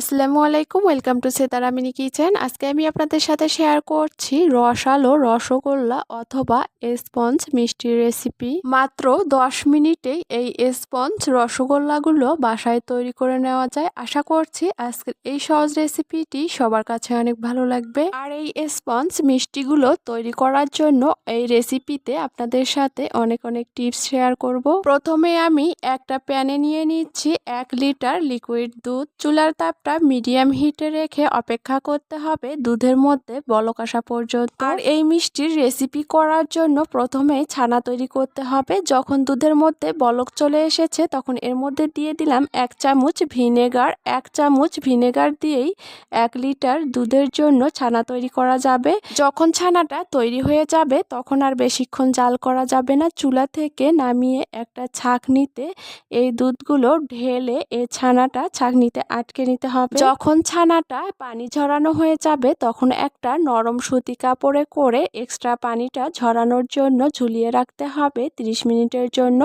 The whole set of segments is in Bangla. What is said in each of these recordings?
আসসালামু আলাইকুম, ওয়েলকাম টু সেতারামিনি কিচেন। আজকে আমি আপনাদের সাথে শেয়ার করছি রসালো রসগোল্লা অথবা স্পঞ্জ মিষ্টির রেসিপি। মাত্র দশ মিনিটেই এই স্পঞ্জ রসগোল্লাগুলো বাসায় তৈরি করে নেওয়া যায়। আশা করছি আজকের এই সহজ রেসিপিটি সবার কাছে অনেক ভালো লাগবে। আর এই স্পঞ্জ মিষ্টিগুলো তৈরি করার জন্য এই রেসিপিতে আপনাদের সাথে অনেক অনেক টিপস শেয়ার করব। প্রথমে আমি একটা প্যানে নিয়ে নিচ্ছি এক লিটার লিকুইড দুধ। চুলার তাপ ভাপটা মিডিয়াম হিটে রেখে অপেক্ষা করতে হবে দুধের মধ্যে বলক আসা পর্যন্ত। আর এই মিষ্টির রেসিপি করার জন্য প্রথমে ছানা তৈরি করতে হবে। যখন দুধের মধ্যে বলক চলে এসেছে, তখন এর মধ্যে দিয়ে দিলাম এক চামচ ভিনেগার। এক চামচ ভিনেগার দিয়েই এক লিটার দুধের জন্য ছানা তৈরি করা যাবে। যখন ছানাটা তৈরি হয়ে যাবে, তখন আর বেশিক্ষণ জাল করা যাবে না। চুলা থেকে নামিয়ে একটা ছাঁকনিতে এই দুধগুলো ঢেলে এই ছানাটা ছাঁকনিতে আটকে নিতে হবে? যখন ছানাটা পানি ঝরানো হয়ে যাবে, তখন একটা নরম সুতি কাপড়ে করে এক্সট্রা পানিটা ঝরানোর জন্য ঝুলিয়ে রাখতে হবে। 30 মিনিটের জন্য।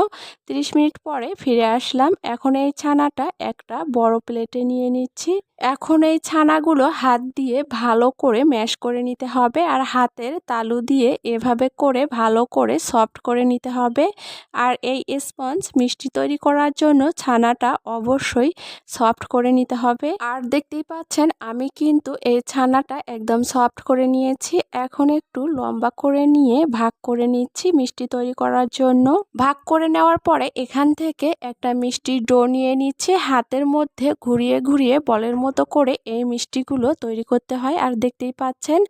30 মিনিট পরে ফিরে আসলাম। এখন এই ছানাটা একটা বড় প্লেটে নিয়ে নিচ্ছি। এখন এই ছানাগুলো হাত দিয়ে ভালো করে ম্যাশ করে নিতে হবে আর হাতের তালু দিয়ে এভাবে করে ভালো করে সফট করে নিতে হবে। আর এই স্পঞ্জ মিষ্টি তৈরি করার জন্য ছানাটা অবশ্যই সফট করে নিতে হবে। আর দেখতেই পাচ্ছেন আমি কিন্তু এই ছানাটা একদম সফট করে নিয়েছি। এখন একটু লম্বা করে নিয়ে ভাগ করে নিচ্ছি মিষ্টি তৈরি করার জন্য। ভাগ করে নেওয়ার পরে এখান থেকে একটা মিষ্টি ডো নিয়ে নিচ্ছে। হাতের মধ্যে ঘুরিয়ে ঘুরিয়ে বলের মতো করে এই মিষ্টিগুলো তৈরি করতে হয়। আর দেখতেই পাচ্ছেন,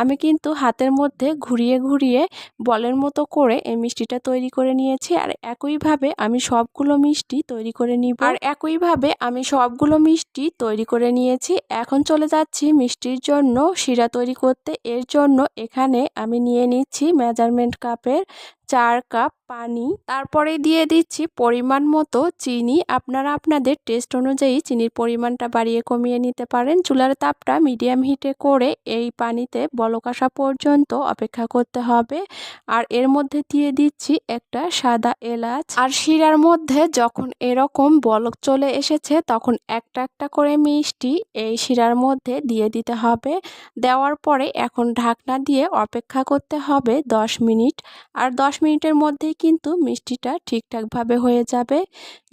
আমি কিন্তু হাতের মধ্যে ঘুরিয়ে ঘুরিয়ে বলের মতো করে এই মিষ্টিটা তৈরি করে নিয়েছি। আর একইভাবে আমি সবগুলো মিষ্টি তৈরি করে নিব। আর একইভাবে আমি সবগুলো মিষ্টি তৈরি করে নিয়েছি। এখন চলে যাচ্ছি মিষ্টির জন্য শিরা তৈরি করতে। এর জন্য এখানে আমি নিয়ে নিচ্ছি মেজারমেন্ট কাপের চার কাপ পানি। তারপরে দিয়ে দিচ্ছি পরিমাণ মতো চিনি। আপনারা আপনাদের টেস্ট অনুযায়ী চিনির পরিমাণটা বাড়িয়ে কমিয়ে নিতে পারেন। চুলার তাপটা মিডিয়াম হিটে করে এই পানিতে বলক আসা পর্যন্ত অপেক্ষা করতে হবে। আর এর মধ্যে দিয়ে দিচ্ছি একটা সাদা এলাচ। আর শিরার মধ্যে যখন এরকম বলক চলে এসেছে, তখন একটা একটা করে মিষ্টি এই শিরার মধ্যে দিয়ে দিতে হবে। দেওয়ার পরে এখন ঢাকনা দিয়ে অপেক্ষা করতে হবে দশ মিনিট। আর দশ মিনিটের মধ্যেই কিন্তু মিষ্টিটা ঠিকঠাকভাবে হয়ে যাবে।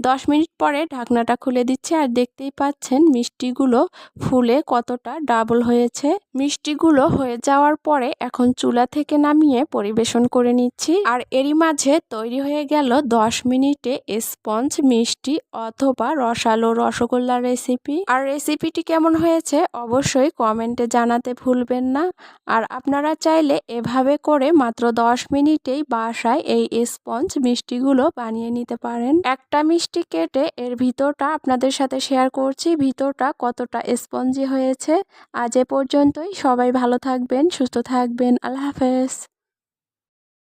দশ মিনিট পরে ঢাকনাটা খুলে দিচ্ছে আর দেখতেই পাচ্ছেন মিষ্টিগুলো ফুলে কতটা ডাবল হয়েছে। মিষ্টিগুলো হয়ে যাওয়ার পরে এখন চুলা থেকে নামিয়ে পরিবেশন করে নিচ্ছি। আর এরই মাঝে তৈরি হয়ে গেল দশ মিনিটে স্পঞ্জ মিষ্টি অথবা রসালো রসগোল্লার রেসিপি। আর রেসিপিটি কেমন হয়েছে অবশ্যই কমেন্টে জানাতে ভুলবেন না। আর আপনারা চাইলে এভাবে করে মাত্র দশ মিনিটেই বাসায় এই স্পঞ্জ মিষ্টিগুলো বানিয়ে নিতে পারেন। একটা মিষ্টি কেটে এর ভিতরটা আপনাদের সাথে শেয়ার করছি, ভিতরটা কতটা স্পঞ্জি হয়েছে। আজ এ পর্যন্তই। সবাই ভালো থাকবেন, সুস্থ থাকবেন। আল্লাহ হাফেজ।